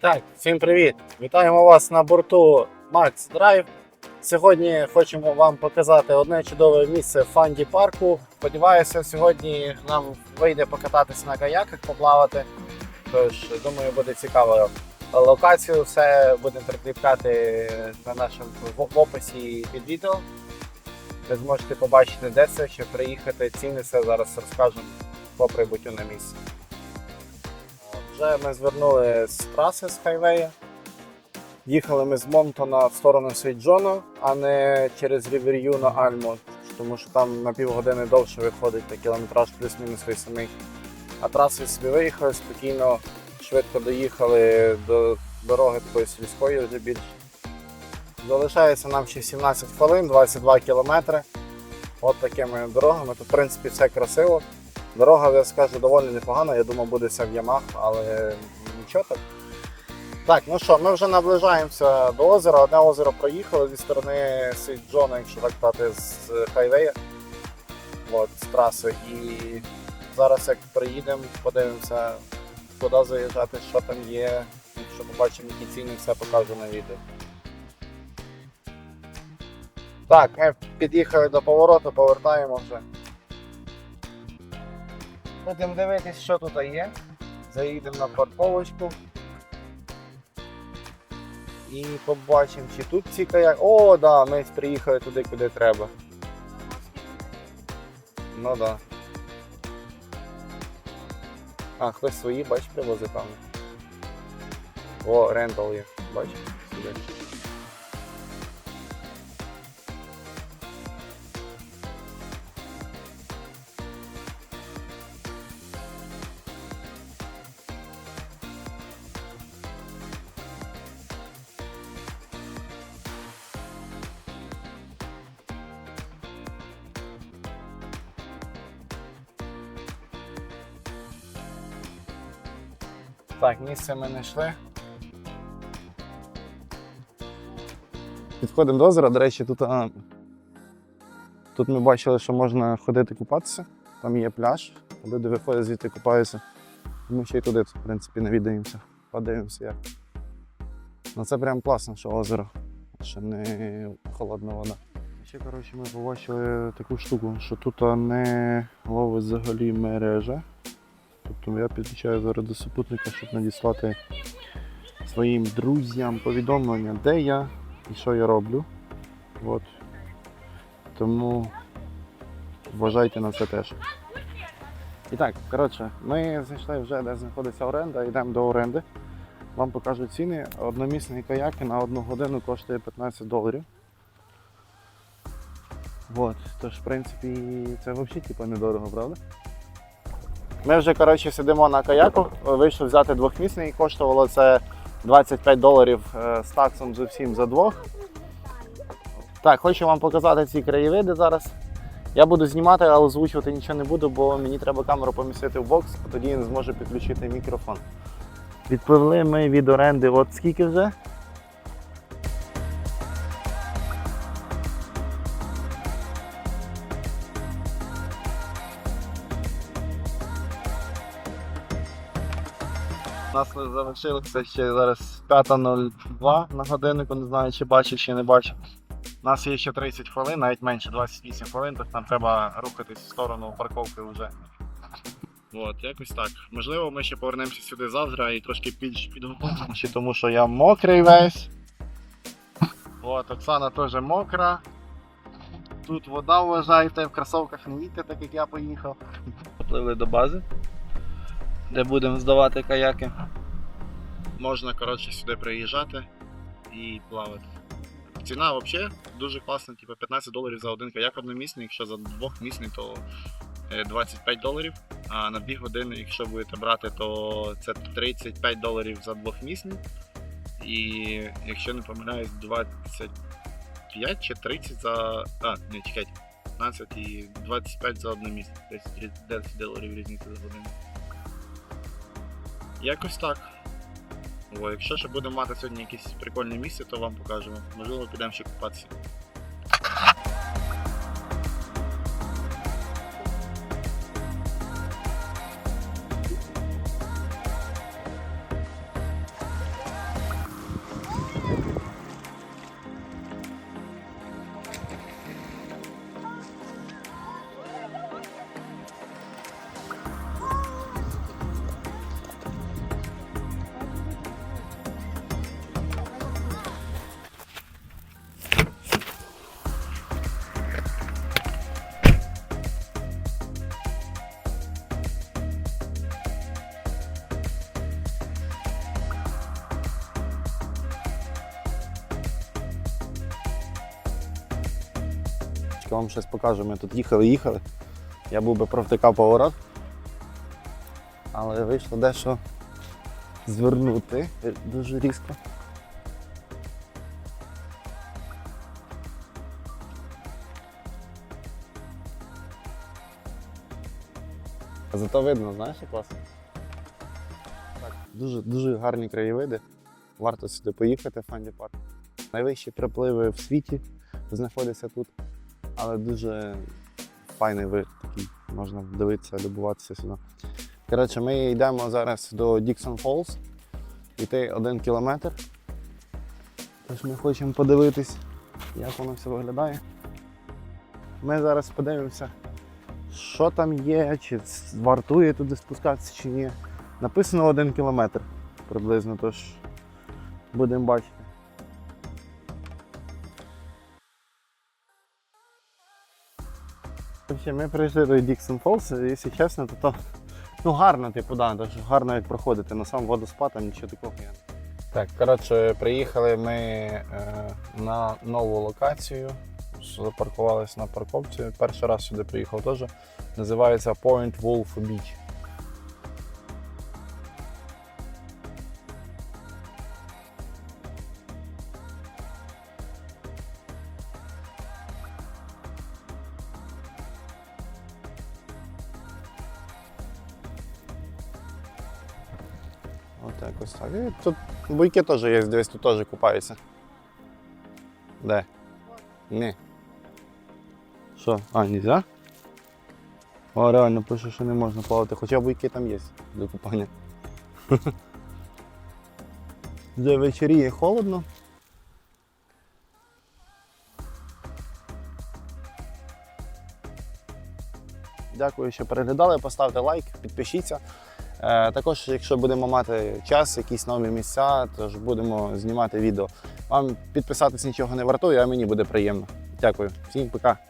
Так, всім привіт! Вітаємо вас на борту Max Drive. Сьогодні хочемо вам показати одне чудове місце фанді парку. Сподіваюся, сьогодні нам вийде покататися на каяках, поплавати. Тож, думаю, буде цікаво. Локацію все будемо прикріпляти на нашому в описі під відео. Ви зможете побачити, де це, щоб приїхати. Ціни все зараз розкажемо по прибуттю на місце. Вже ми звернули з траси з хайвея. Їхали ми з Монтона в сторону Свіджону, а не через Рівер'ю на Альму, тому що там на півгодини довше виходить на кілометраж плюс-мінус той самий. А траси собі виїхали спокійно, швидко доїхали до дороги такої сільської вже більш. Залишається нам ще 17 хвилин, 22 кілометри. От такими дорогами. Тут, в принципі, все красиво. Дорога, я скажу, доволі непогана. Я думав, буде все в ямах, але нічого так. Так, ну що, ми вже наближаємося до озера. Одне озеро проїхали зі сторони Сіджона, якщо так казати, з хайвея, от, з траси. І зараз як приїдемо, подивимося, куди заїжджати, що там є. Якщо побачимо, які ціни, все покажу на відео. Так, ми під'їхали до повороту, повертаємо вже. Будемо дивитись, що тут є. Заїдемо на парковочку. І побачимо, чи тут ці каяк. О, да, ми приїхали туди, куди треба. Ну да. А, хтось свої, бач, привозить там. О, рентал є. Бач, сюди. Так, місце ми знайшли. Підходимо до озера, до речі, тут, а, тут ми бачили, що можна ходити купатися. Там є пляж, люди виходять звідти купаються. Ми ще й туди, в принципі, навідаємося, подивимося як. Ну це прям класно, що озеро, що не холодна вода. Ще коротше, ми побачили таку штуку, що тут не ловить взагалі мережа. Тобто я підключаю зараз до супутника, щоб надіслати своїм друзям повідомлення, де я і що я роблю. От. Тому вважайте на це теж. І так, коротше, ми знайшли вже, де знаходиться оренда, йдемо до оренди. Вам покажу ціни. Одномісний каяк на одну годину коштує 15 доларів. От, тож, в принципі, це взагалі типу, недорого, правда? Ми вже коротше, сидимо на каяку, вийшли взяти двохмісний, коштувало це 25 доларів е, з таксом з усім за двох. Так, хочу вам показати ці краєвиди зараз. Я буду знімати, але озвучувати нічого не буду, бо мені треба камеру помістити в бокс, а тоді він зможе підключити мікрофон. Відпливли ми від оренди от скільки вже? Нас залишилося ще зараз 5.02 на годиннику, не знаю, чи бачу, чи не бачу. У нас є ще 30 хвилин, навіть менше 28 хвилин, тобто нам треба рухатись в сторону парковки вже. От, якось так. Можливо, ми ще повернемося сюди завтра і трошки більш підготуємося, тому що я мокрий весь. От, Оксана теж мокра. Тут вода вважайте, в кросовках не їдьте, так як я поїхав. Попливли до бази, де будемо здавати каяки. Можна коротше, сюди приїжджати і плавати. Ціна взагалі дуже класна, типу 15 доларів за один каяк одномісний, якщо за двохмісний, то е, 25 доларів. А на 2 години, якщо будете брати, то це 35 доларів за двохмісний. І якщо не помиляюсь, 25 чи 30 за. А, не чекайте, 15 і 25 за одномісний. Тобто 10 доларів різниця за годину. Якось так. О, якщо ще будемо мати сьогодні якесь прикольне місце, то вам покажемо. Можливо, підемо ще купатися. Трошки вам щось покажу. Ми тут їхали, їхали. Я був би провтикав поворот. Але вийшло дещо звернути дуже різко. Зато видно, знаєш, як класно. Так, дуже, дуже гарні краєвиди. Варто сюди поїхати, в Фанді Парк. Найвищі припливи в світі знаходяться тут, але дуже файний вид такий, можна дивитися, любуватися сюди. Коротше, ми йдемо зараз до Діксон Фолз, йти один кілометр. Тож ми хочемо подивитись, як воно все виглядає. Ми зараз подивимося, що там є, чи вартує туди спускатися, чи ні. Написано один кілометр приблизно, тож будемо бачити. Ми прийшли до Діксон Фолс, і, якщо чесно, то, то ну, гарно, типу, да, дуже гарно як проходити. На сам водоспад там нічого такого є. Так, коротше, приїхали ми е, на нову локацію. Запаркувалися на парковці. Перший раз сюди приїхав теж. Називається Point Wolf Beach. Якось так. І тут буйки теж є, дивись, тут теж купаються. Де? Ні. Що? А, нельзя? О, реально пише, що не можна плавати, хоча буйки там є до купання. Вже вечоріє холодно. Дякую, що переглядали. Поставте лайк, підпишіться. Е, Також, якщо будемо мати час, якісь нові місця, то ж будемо знімати відео. Вам підписатись нічого не вартує, а мені буде приємно. Дякую. Всім пока.